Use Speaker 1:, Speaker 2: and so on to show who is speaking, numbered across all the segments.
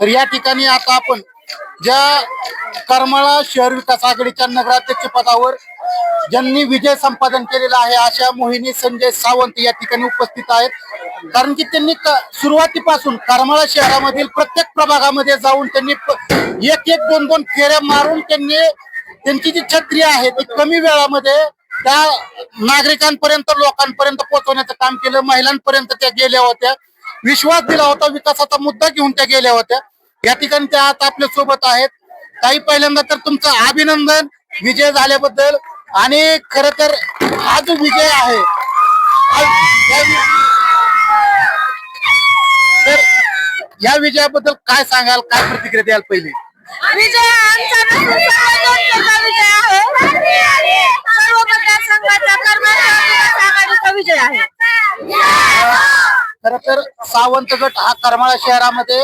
Speaker 1: तर या ठिकाणी आता आपण ज्या करमाळा शहर विकास आघाडीच्या नगराध्यक्ष पदावर ज्यांनी विजय संपादन केलेला आहे अशा मोहिनी संजय सावंत या ठिकाणी उपस्थित आहेत. कारण की त्यांनी सुरुवातीपासून करमाळा शहरामधील प्रत्येक प्रभागामध्ये जाऊन त्यांनी एक एक दोन दोन फेऱ्या मारून त्यांनी त्यांची जी छत्री आहे ती कमी वेळामध्ये त्या नागरिकांपर्यंत लोकांपर्यंत पोहोचवण्याचं काम केलं. महिलांपर्यंत त्या गेल्या होत्या. विश्वास दिला होता विकासाचा मुद्दा घेऊन त्या गेल्या होत्या. या ठिकाणी त्या आज आपल्यासोबत आहेत. काही पहिल्यांदा तर तुमचं अभिनंदन विजय झाल्याबद्दल. आणि खर तर हा जो विजय आहे तर या विजयाबद्दल काय सांगाल काय प्रतिक्रिया द्याल पहिली?
Speaker 2: विजय आमचा विजय आहे.
Speaker 1: खर तर सावंत गट हा करमाळा शहरामध्ये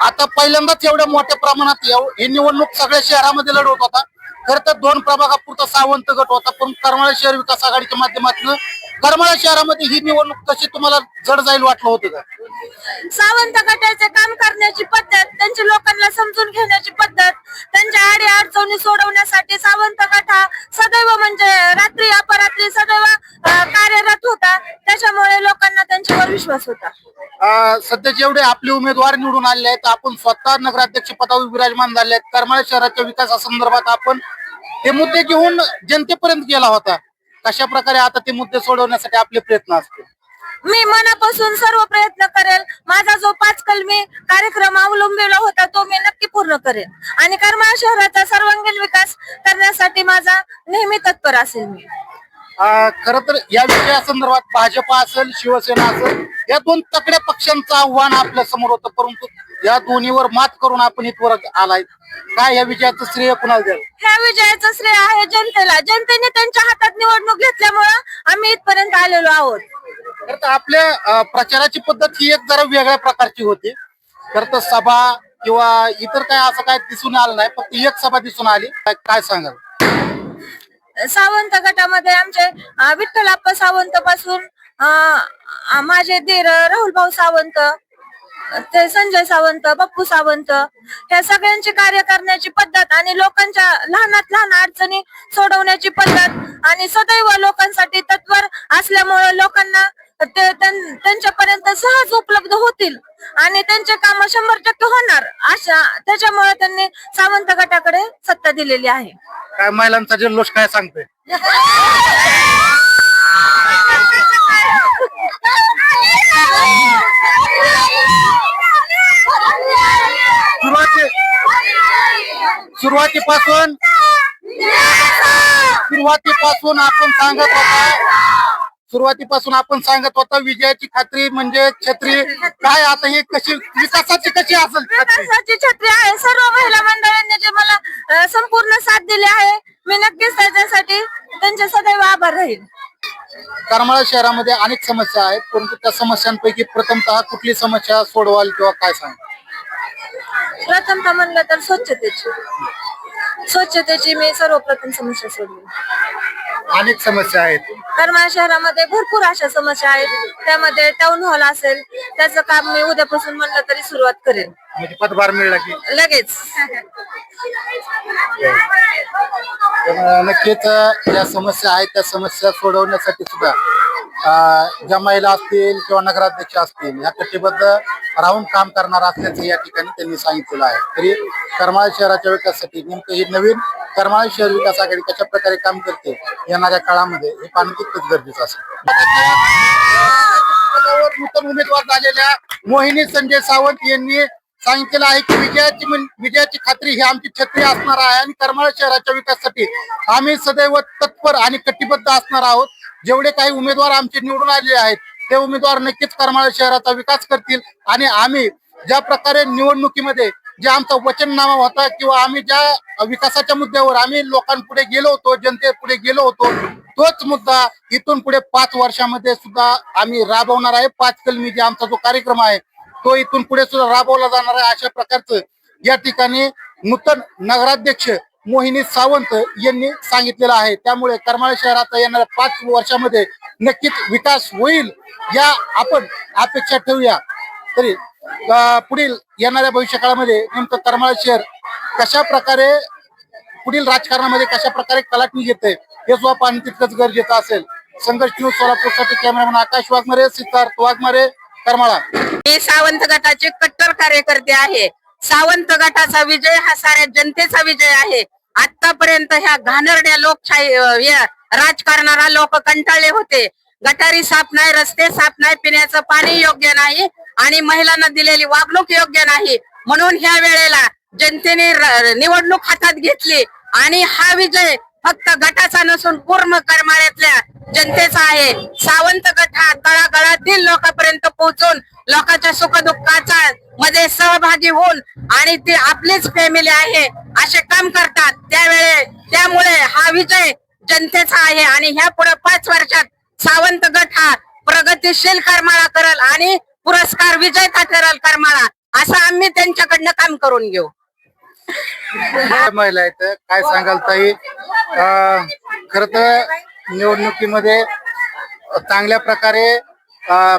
Speaker 1: आता पहिल्यांदाच एवढ्या मोठ्या प्रमाणात एव- ही निवडणूक सगळ्या शहरामध्ये लढवत होता. खर तर दोन प्रभागापुरता सावंत गट होता पण करमाळा शहर विकास आघाडीच्या माध्यमातून करमाळा शहरामध्ये ही निवडणूक कशी तुम्हाला जड जाईल वाटलं होतं का?
Speaker 2: सावंत गटाचे काम करण्याची पद्धत त्यांची लोकांना समजून घेण्याची पद्धत त्यांच्या आडी अडचणी सोडवण्यासाठी सावंत गट हा सदैव म्हणजे रात्री अपरात्री सदैव अं, कार्यरत होता. त्याच्यामुळे लोकांना त्यांच्यावर विश्वास होता.
Speaker 1: अं, सध्या जेवढे आपले उमेदवार निवडून आले आहेत आपण स्वतः नगराध्यक्ष पदावर विराजमान झाले आहेत. करमाळा शहराच्या विकासासंदर्भात आपण ते मुद्दे घेऊन जनतेपर्यंत गेला होता. कशा प्रकारे आता ते मुद्दे सोडवण्यासाठी आपले प्रयत्न असतील?
Speaker 2: मी मनापासून सर्व प्रयत्न करेल. माझा जो पाच कलमी कार्यक्रम अवलंबिला होता तो मी नक्की पूर्ण करेन. आणि करमाळा शहराचा सर्वांगीण विकास करण्यासाठी माझा नेहमी तत्पर असेल मी.
Speaker 1: खर तर या विषयासंदर्भात भाजपा असेल शिवसेना असेल या दोन तकड्या पक्षांचं आव्हान आपल्यासमोर होतं परंतु या दोन्हीवर मात करून आपण इथवर आलाय. काय या विजयाचं श्रेय कुणाला द्याल?
Speaker 2: ह्या विजयाचं श्रेय आहे जनतेला. जनतेने त्यांच्या हातात निवडणूक घेतल्यामुळं आम्ही इथपर्यंत आलेलो आहोत.
Speaker 1: तर तर आपल्या अं, प्रचाराची पद्धत ही एक जरा वेगळ्या प्रकारची होती. तर तर सभा किंवा इतर काय असं काय दिसून आलं नाही फक्त एक सभा दिसून आली. काय काय सांगाल?
Speaker 2: सावंत गटामध्ये आमचे अं, विठ्ठलाप्पा सावंत पासून माझे दीर राहुल भाऊ सावंत ते संजय सावंत बप्पू सावंत ह्या सगळ्यांची कार्य करण्याची पद्धत आणि लोकांच्या लहानात लहान अडचणी सोडवण्याची पद्धत आणि सदैव लोकांसाठी तत्पर असल्यामुळे लोकांना ते त्यांच्यापर्यंत सहज उपलब्ध होतील आणि त्यांचे काम शंभर टक्के होणार अशा त्याच्यामुळे त्यांनी सावंत गटाकडे सत्ता दिलेली आहे.
Speaker 1: काय महिलांचा जल्लोष काय सांगतोय? सुरुवाती सुरुवातीपासून सुरुवातीपासून आपण सांगत होता. सुरुवातीपासून आपण सांगत होता विजयाची खात्री म्हणजे छत्री. काय आता ही कशी विकासाची कशी असेल
Speaker 2: विकासाची छत्री आहे. सर्व महिला मंडळांनी जे मला संपूर्ण साथ दिली आहे मी नक्कीच त्याच्यासाठी त्यांचे सदैव आभार राहील.
Speaker 1: करमाळा शहरामध्ये अनेक समस्या आहेत परंतु त्या समस्यांपैकी प्रथमतः कुठली समस्या सोडवाल किंवा काय सांग
Speaker 2: प्रथमतः म्हणलं तर स्वच्छतेची. स्वच्छतेची मी सर्वप्रथम समस्या सोडली
Speaker 1: अनेक समस्या आहेत.
Speaker 2: करमाळ शहरामध्ये भरपूर अशा समस्या आहेत. त्यामध्ये टाउन हॉल असेल त्याचं काम मी उद्यापासून म्हणलं तरी सुरुवात करेन.
Speaker 1: म्हणजे पदभार मिळला की.
Speaker 2: लगेच.
Speaker 1: तर नक्कीच अं, ज्या समस्या आहेत त्या समस्या सोडवण्यासाठी सुद्धा अं, ज्या महिला असतील किंवा नगराध्यक्ष असतील या कटिबद्ध राहून काम करणार असल्याचं या ठिकाणी त्यांनी सांगितलेलं आहे. तरी करमाळा शहराच्या विकासासाठी नेमकं ही नवीन करमाळा शहर विकास आघाडी कशा प्रकारे काम करते येणाऱ्या काळामध्ये हे पाहणं तितकंच गरजेचं असेल. नूतन उमेदवार झालेल्या मोहिनी संजय सावंत यांनी सांगितलेलं आहे की विजयाची विजयाची खात्री ही आमची छत्री असणार आहे आणि करमाळा शहराच्या विकासासाठी आम्ही सदैव तत्पर आणि कटिबद्ध असणार आहोत. जेवढे काही उमेदवार आमचे निवडून आलेले आहेत ते उमेदवार नक्कीच करमाळा शहराचा विकास करतील आणि आम्ही ज्या प्रकारे निवडणुकीमध्ये जे आमचा वचननामा होता किंवा आम्ही ज्या विकासाच्या मुद्द्यावर आम्ही लोकांपुढे गेलो होतो जनतेपुढे गेलो होतो तोच मुद्दा इथून पुढे पाच वर्षामध्ये सुद्धा आम्ही राबवणार आहे. पाच कलमी जे आमचा जो कार्यक्रम आहे तो इथून पुढे सुद्धा राबवला जाणार आहे अशा प्रकारचं या ठिकाणी नूतन नगराध्यक्ष मोहिनी सावंत यांनी सांगितलेलं आहे. त्यामुळे करमाळा शहरात येणाऱ्या पाच वर्षामध्ये नक्कीच विकास होईल या आपण अपेक्षा ठेवूया. तरी पुढील येणाऱ्या भविष्य काळामध्ये नेमकं करमाळा शहर कशा प्रकारे पुढील राजकारणामध्ये कशा प्रकारे कलाटणी घेते हे सुद्धा पाहणं तितकंच गरजेचं असेल. संघर्ष न्यूज सोलापूरसाठी कॅमेरामॅन आकाश वाघमारे सिद्धार्थ वाघमारे करमाळा.
Speaker 3: मी सावंत गटाचे कट्टर कार्यकर्ते आहे. सावंत गटाचा विजय हा साऱ्या जनतेचा विजय आहे. आतापर्यंत ह्या घाणरड्या लोकशाही राजकारणाला लोक कंटाळले होते. गटारी साफ नाही रस्ते साफ नाही पिण्याचं पाणी योग्य नाही आणि महिलांना दिलेली वागणूक योग्य नाही. म्हणून ह्या वेळेला जनतेने निवडणूक हातात घेतली आणि हा विजय फक्त गटाचा नसून पूर्ण करमाळ्यातल्या जनतेचा आहे. सावंत गट हा तळागाळातील लोकांपर्यंत पोहोचून लोकांच्या सुखदुःखाचा मध्ये सहभागी होऊन आणि ती आपलीच फॅमिली आहे असे काम करतात. त्यावेळे त्यामुळे हा विजय जनतेचा आहे. आणि ह्या पुढे पाच वर्षात सावंत गट हा प्रगतीशील करमाळा करल आणि पुरस्कार विजेता ठरल करमाळा. असं आम्ही त्यांच्याकडनं काम करून घेऊ.
Speaker 1: काय महिला आहेत? काय सांगाल ताई? खर तर निवडणुकीमध्ये चांगल्या प्रकारे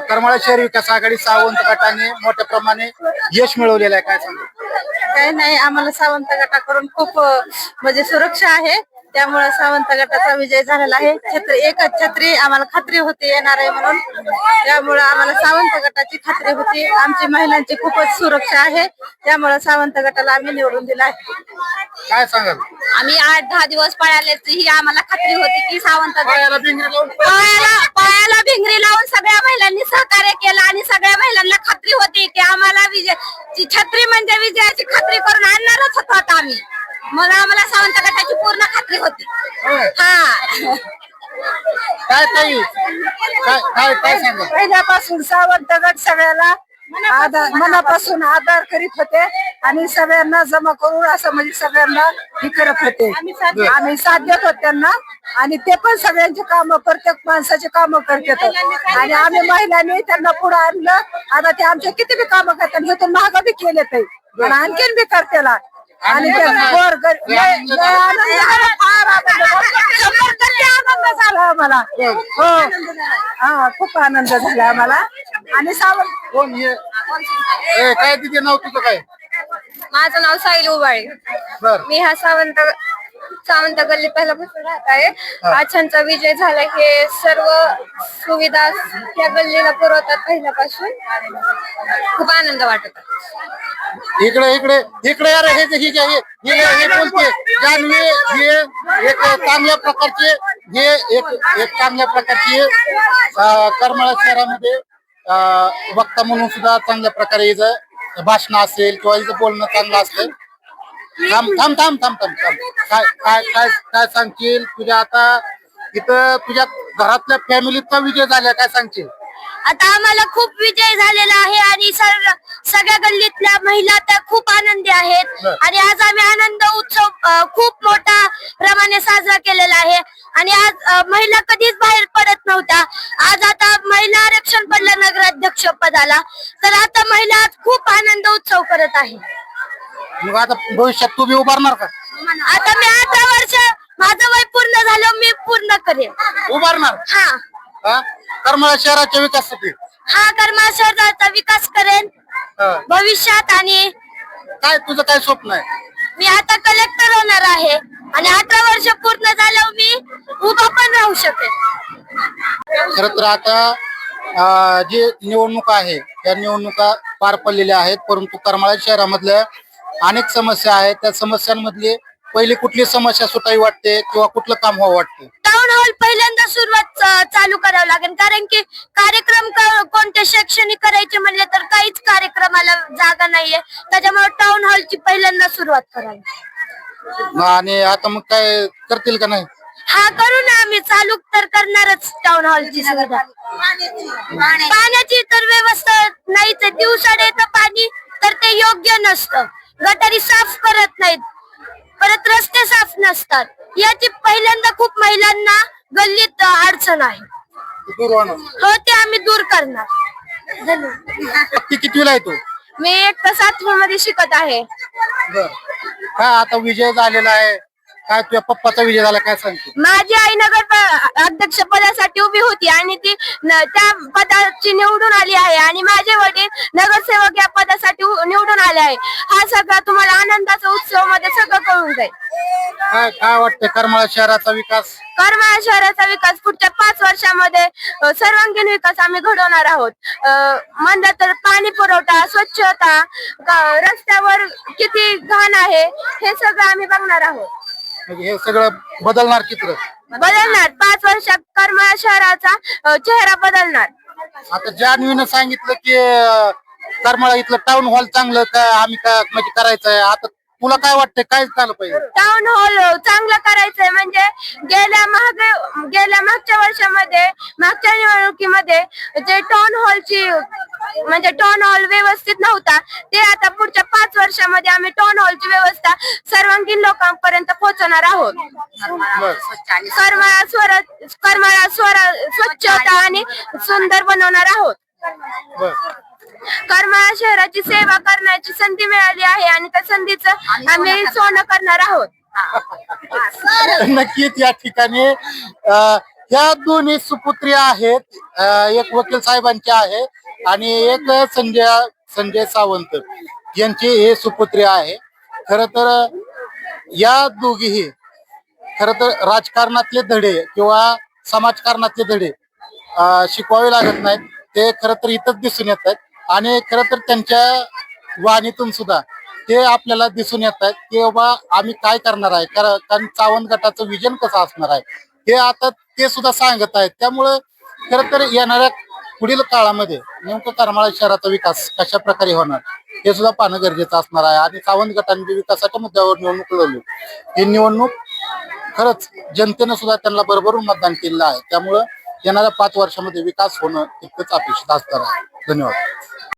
Speaker 1: करमाळा शहर विकास आघाडी सावंत गटाने मोठ्या प्रमाणे यश मिळवलेलं आहे काय सांगू
Speaker 4: काही नाही आम्हाला सावंत गटाकडून खूप म्हणजे सुरक्षा आहे. त्यामुळे सावंत गटाचा विजय झालेला आहे. छत्री एकच छत्री आम्हाला खात्री होती येणार आहे म्हणून. त्यामुळे आम्हाला सावंत गटाची खात्री होती. आमची महिलांची खूपच सुरक्षा आहे. त्यामुळे सावंत गटाला आम्ही निवडून दिला आहे.
Speaker 1: काय सांगाल?
Speaker 4: आम्ही आठ दहा दिवस पळाल्याची ही आम्हाला खात्री होती की सावंत
Speaker 1: पायाला भिंगरी लावून
Speaker 4: पायाला पायाला भिंगरी लावून सगळ्या महिलांनी सहकार्य केलं आणि सगळ्या महिलांना खात्री होती की आम्हाला विजय छत्री म्हणजे विजयाची खात्री करून आणणारच होतो आता आम्ही. मग आम्हाला सावंत गटाची पूर्ण खात्री होती.
Speaker 1: होय.
Speaker 4: हा.
Speaker 1: काय ताई? काय काय काय सांगाल
Speaker 4: पहिल्यापासून सावंत गट सगळ्याला आधार मनापासून आधार करीत होते आणि सगळ्यांना जमा करून असं म्हणजे सगळ्यांना हे करत होते. आम्ही साथ देत होतो त्यांना आणि ते पण सगळ्यांची कामं प्रत्येक माणसाची कामं करतात. आणि आम्ही महिलांनी त्यांना पुढे आणलं. आता ते आमचे किती बी कामं करतात हे तर महाग बी केले ते आणि आणखीन बी करतेला. आणि ते गोर गरीब- लय- लय आनंद झाला, फार आनंद झाला. शंभर टक्के आनंद झाला आम्हाला. हो. हा. खूप आनंद झाला आम्हाला. आणि सावंत
Speaker 1: कोण हे? ए, काय तिथे नाव तुझं काय?
Speaker 4: माझं नाव साईल उबाळे.
Speaker 1: बर.
Speaker 4: मी हा सावंत सावंत गल्ली पहिल्यापासून राहत आहे. आछांचा विजय झाला हे सर्व सुविधा या गल्लीला पुरवतात पहिल्यापासून. खूप आनंद वाटत
Speaker 1: इकडे इकडे इकडे यार हे जे- ही जे हे हे हे बोलते हे एक चांगल्या प्रकारचे हे एक एक चांगल्या प्रकारचे अं, करमाळा शहरामध्ये अं, वक्ता म्हणून सुद्धा चांगल्या प्रकारे हिचं भाषण असेल किंवा हिचं बोलणं चांगलं असतं. थांब थांब थांब थांब थांब. थांब काय काय काय काय सांगशील? तुझ्या आता इथं तुझ्या घरातल्या फॅमिलीचा विजय झाला काय सांगशील?
Speaker 4: आता आम्हाला खूप विजय झालेला आहे आणि सर्व सगळ्या गल्लीतल्या महिला त्या खूप आनंदी आहेत.
Speaker 1: बर.
Speaker 4: आणि आज आम्ही आनंद उत्सव अ, खूप मोठा प्रमाणे साजरा केलेला आहे. आणि आज अ, महिला कधीच बाहेर पडत नव्हत्या. आज आता महिला आरक्षण पडलं नगराध्यक्ष पदाला. तर आता महिला आज खूप आनंद उत्सव करत आहे.
Speaker 1: मग आता भविष्यात तू बी उभारणार का?
Speaker 4: आता मी अठरा वर्ष माझं वय पूर्ण झालं मी पूर्ण करेन.
Speaker 1: उभारणार?
Speaker 4: हा.
Speaker 1: हा? करमाळा शहराच्या विकासासाठी?
Speaker 4: हा कर्मा शहराचा विकास करेन
Speaker 1: हा.
Speaker 4: भविष्यात आणि
Speaker 1: काय तुझं काय स्वप्न आहे?
Speaker 4: मी आता कलेक्टर होणार आहे आणि अठरा वर्ष पूर्ण झाल्यावर मी उभा पण राहू शकेन.
Speaker 1: खर तर आता अं, जे निवडणूक आहे त्या निवडणुका पार पडलेल्या आहेत परंतु करमाळा शहरामधल्या अनेक समस्या आहेत. त्या समस्यांमधली पहिली कुठली समस्या सुटावी वाटते किंवा कुठलं काम व्हावं वाटतं?
Speaker 4: टाउन हॉल पहिल्यांदा सुरुवात चालू करावं लागेल. कारण की कार्यक्रम कोणते शैक्षणिक करायचे म्हणले तर काहीच कार्यक्रमाला जागा नाहीये. त्याच्यामुळे टाउन हॉलची पहिल्यांदा सुरुवात करावी.
Speaker 1: आणि आता मग काय करतील का नाही?
Speaker 4: हा करू ना आम्ही. चालू तर करणारच टाउन हॉलची सुविधा पाण्याची तर व्यवस्था नाहीच. दिवसाडे येतं पाणी तर ते योग्य नसतं. गटारी साफ करत नाहीत. परत रस्ते साफ नसतात. याची पहिल्यांदा खूप महिलांना गल्लीत अडचण आहे.
Speaker 1: ते दूर होणार.
Speaker 4: हो ते आम्ही दूर करणार. धन्यवाद.
Speaker 1: नक्की कितवीला आहे तू?
Speaker 4: मी एक सातवी मध्ये शिकत आहे.
Speaker 1: बर. काय आता विजय झालेला आहे. काय तुझ्या पप्पाचा विजय झाला काय सांगते
Speaker 5: माझी आई नगर प- अध्यक्ष पदासाठी उभी होती आणि ती न- त्या पदाची निवडून आली आहे आणि माझे वडील नगरसेवक या पदासाठी उ- निवडून आले आहे. हा सगळा तुम्हाला आनंदाचा उत्सवमध्ये सगळं कळून जाईल.
Speaker 1: काय काय वाटतंय करमाळा शहराचा विकास?
Speaker 5: करमाळा शहराचा विकास पुढच्या पाच वर्षामध्ये अ, सर्वांगीण विकास आम्ही घडवणार आहोत. अ, म्हणलं तर पाणी पुरवठा स्वच्छता ग- रस्त्यावर किती घाण आहे हे सगळं आम्ही बघणार आहोत.
Speaker 1: म्हणजे हे सगळं बदलणार चित्र
Speaker 5: बदलणार. पाच वर्षात करमाळा शहराचा अ, चेहरा बदलणार.
Speaker 1: आता जान्हवीनं सांगितलं की अं, करमाळा इथलं टाउन हॉल चांगलं का आम्ही का म्हणजे करायचं आहे आता तुला काय वाटतंय? काय झालं पाहिजे.
Speaker 5: टाउन हॉल चांगलं करायचंय. म्हणजे गेल्या महाग गेल्या मागच्या वर्षामध्ये मागच्या निवडणुकीमध्ये जे टाउन हॉलची म्हणजे टाउन हॉल व्यवस्थित नव्हता ते आता पुढच्या पाच वर्षामध्ये आम्ही टाउन हॉलची व्यवस्था सर्वांगीण लोकांपर्यंत पोहोचवणार आहोत. करमाळा स्वर करमाळा स्वर स्वच्छता आणि सुंदर बनवणार आहोत. करमाळा शहराची सेवा करण्याची संधी मिळाली आहे आणि त्या संधीचं आम्ही सोनं करणार आहोत.
Speaker 1: नक्कीच या ठिकाणी ह्या दोन्ही सुपुत्री आहेत एक वकील साहेबांचे आहे आणि एक संजय संजय सावंत यांची हे सुपुत्री आहे. खर तर या दोघीही खर तर राजकारणातले धडे किंवा समाजकारणातले धडे शिकवावे लागत नाहीत. ते खर तर इथंच दिसून येत आहेत. आणि खरं तर त्यांच्या वाणीतून सुद्धा ते आपल्याला दिसून येत आहेत की बाबा आम्ही काय करणार आहे? कारण सावंत चावंत गटाचं विजन कसं असणार आहे? हे आता ते सुद्धा सांगत आहेत. त्यामुळं खर तर येणाऱ्या पुढील काळामध्ये नेमकं करमाळा शहराचा विकास कशा प्रकारे होणार? हे सुद्धा पाहणं गरजेचं असणार आहे. आणि सावंत गटाने विकासाच्या मुद्द्यावर निवडणूक लढवली. ही निवडणूक खरंच जनतेनं सुद्धा त्यांना बरोबरून मतदान केलेलं आहे. त्यामुळं येणाऱ्या पाच वर्षामध्ये विकास होणं तितकंच अपेक्षित असणार आहे. धन्यवाद.